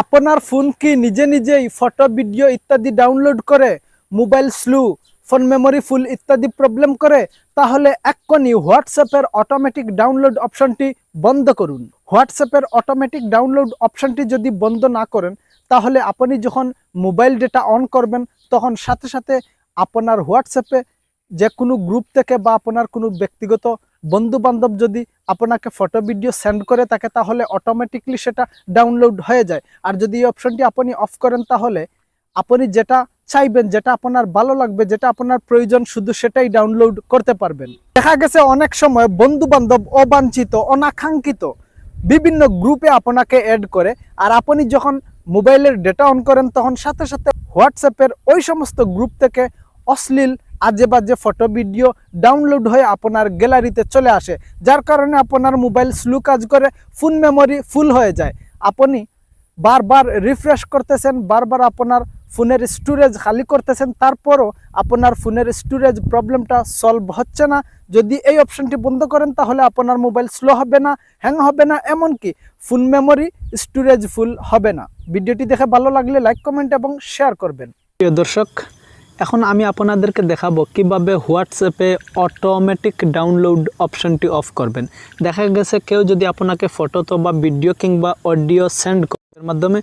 আপনার ফোন কি নিজে নিজেই ফটো ভিডিও ইত্যাদি ডাউনলোড করে mobile slow phone memory full ইত্যাদি প্রবলেম করে? তাহলে এক্ষুনি হোয়াটসঅ্যাপের অটোমেটিক ডাউনলোড অপশনটি বন্ধ করুন। হোয়াটসঅ্যাপের অটোমেটিক ডাউনলোড অপশনটি যদি বন্ধ না করেন, তাহলে আপনি যখন মোবাইল ডেটা অন করবেন, তখন সাথে সাথে আপনার হোয়াটসঅ্যাপে যে কোনো গ্রুপ থেকে বা আপনার কোনো ব্যক্তিগত বন্ধু বান্ধব যদি আপনাকে ফটো ভিডিও সেন্ড করে থাকে, তাহলে অটোমেটিকলি সেটা ডাউনলোড হয়ে যায়। আর যদি এই অপশনটি আপনি অফ করেন, তাহলে আপনি যেটা চাইবেন, যেটা আপনার ভালো লাগবে, যেটা আপনার প্রয়োজন, শুধু সেটাই ডাউনলোড করতে পারবেন। দেখা গেছে অনেক সময় বন্ধু বান্ধব অবাঞ্ছিত, অনাকাঙ্ক্ষিত বিভিন্ন গ্রুপে আপনাকে অ্যাড করে, আর আপনি যখন মোবাইলের ডেটা অন করেন, তখন সাথে সাথে হোয়াটসঅ্যাপের ওই সমস্ত গ্রুপ থেকে অশ্লীল আজে বাজে ফটো, ভিডিও ডাউনলোড হয়ে আপনার গ্যালারিতে চলে আসে, যার কারণে আপনার মোবাইল স্লো কাজ করে ফোন মেমোরি ফুল হয়ে যায়। আপনি বারবার রিফ্রেশ করতেছেন, বারবার আপনার ফোনের স্টোরেজ খালি করতেছেন, তারপরও আপনার ফোনের স্টোরেজ প্রবলেমটা সলভ হচ্ছে না। যদি এই অপশনটি বন্ধ করেন, তাহলে আপনার মোবাইল স্লো হবে না, হ্যাং হবে না, এমনকি ফোন মেমোরি স্টোরেজ ফুল হবে না। ভিডিওটি দেখে ভালো লাগলে লাইক, কমেন্ট এবং শেয়ার করবেন। প্রিয় দর্শক এখন আমি আপনাদেরকে দেখাবো কীভাবে হোয়াটসঅ্যাপে অটোমেটিক ডাউনলোড অপশনটি অফ করবেন। দেখা গেছে কেউ যদি আপনাকে ফটো তো বা ভিডিও কিংবা অডিও সেন্ড করার মাধ্যমে,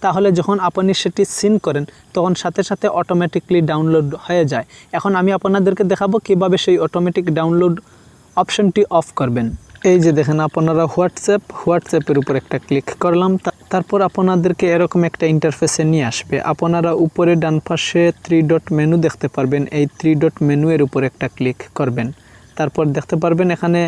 তাহলে যখন আপনি সেটি সিন করেন, তখন সাথে সাথে অটোমেটিকলি ডাউনলোড হয়ে যায়। এখন আমি আপনাদেরকে দেখাবো কীভাবে সেই অটোমেটিক ডাউনলোড অপশনটি অফ করবেন। এই যে দেখেন আপনারা হোয়াটসঅ্যাপ, হোয়াটসঅ্যাপের উপর একটা ক্লিক করলাম, তা- তারপর আপনাদেরকে এরকম একটা ইন্টারফেসে নিয়ে আসবে। আপনারা উপরে ডান পাশে থ্রি ডট মেনু দেখতে পারবেন। এই থ্রি ডট মেনু এর উপর একটা ক্লিক করবেন। তারপর দেখতে পারবেন এখানে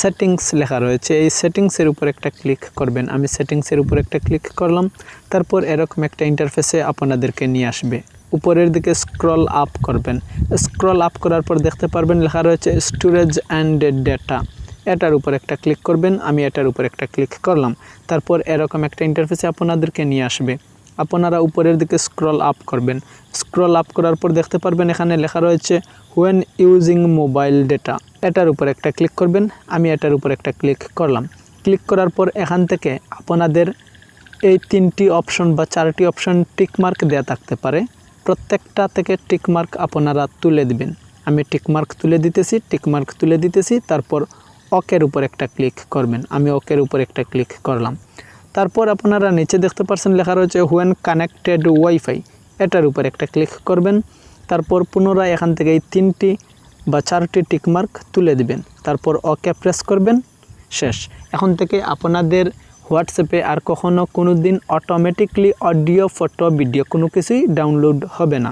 সেটিংস লেখা রয়েছে। এই সেটিংসের উপর একটা ক্লিক করবেন। আমি সেটিংসের উপর একটা ক্লিক করলাম। তারপর এরকম একটা ইন্টারফেসে আপনাদেরকে নিয়ে আসবে। উপরের দিকে স্ক্রল আপ করবেন। স্ক্রল আপ করার পর দেখতে পারবেন লেখা রয়েছে স্টোরেজ অ্যান্ড ডেটা এটার উপর একটা ক্লিক করবেন, আমি এটার উপর একটা ক্লিক করলাম। তারপর এরকম একটা ইন্টারফেসে আপনাদেরকে নিয়ে আসবে। আপনারা উপরের দিকে স্ক্রল আপ করবেন। স্ক্রল আপ করার পর দেখতে পারবেন এখানে লেখা রয়েছে হোয়েন ইউজিং মোবাইল ডেটা এটার উপর একটা ক্লিক করবেন, আমি এটার উপর একটা ক্লিক করলাম। ক্লিক করার পর এখান থেকে আপনাদের এই তিনটি অপশন বা চারটি অপশন টিকমার্ক দেওয়া থাকতে পারে। প্রত্যেকটা থেকে টিকমার্ক আপনারা তুলে দিবেন। আমি টিকমার্ক তুলে দিতেছি টিকমার্ক তুলে দিতেছি, তারপর অকের উপর একটা ক্লিক করবেন। আমি অকের উপর একটা ক্লিক করলাম। তারপর আপনারা নিচে দেখতে পাচ্ছেন লেখা রয়েছে হোয়েন কানেক্টেড ওয়াইফাই এটার উপর একটা ক্লিক করবেন। তারপর পুনরায় এখান থেকে এই তিনটি বা চারটি টিকমার্ক তুলে দিবেন। তারপর ওকে প্রেস করবেন। শেষ। এখন থেকে আপনাদের হোয়াটসঅ্যাপে আর কখনো কোনো দিন অটোমেটিকলি অডিও ফটো ভিডিও কোনো কিছুই ডাউনলোড হবে না।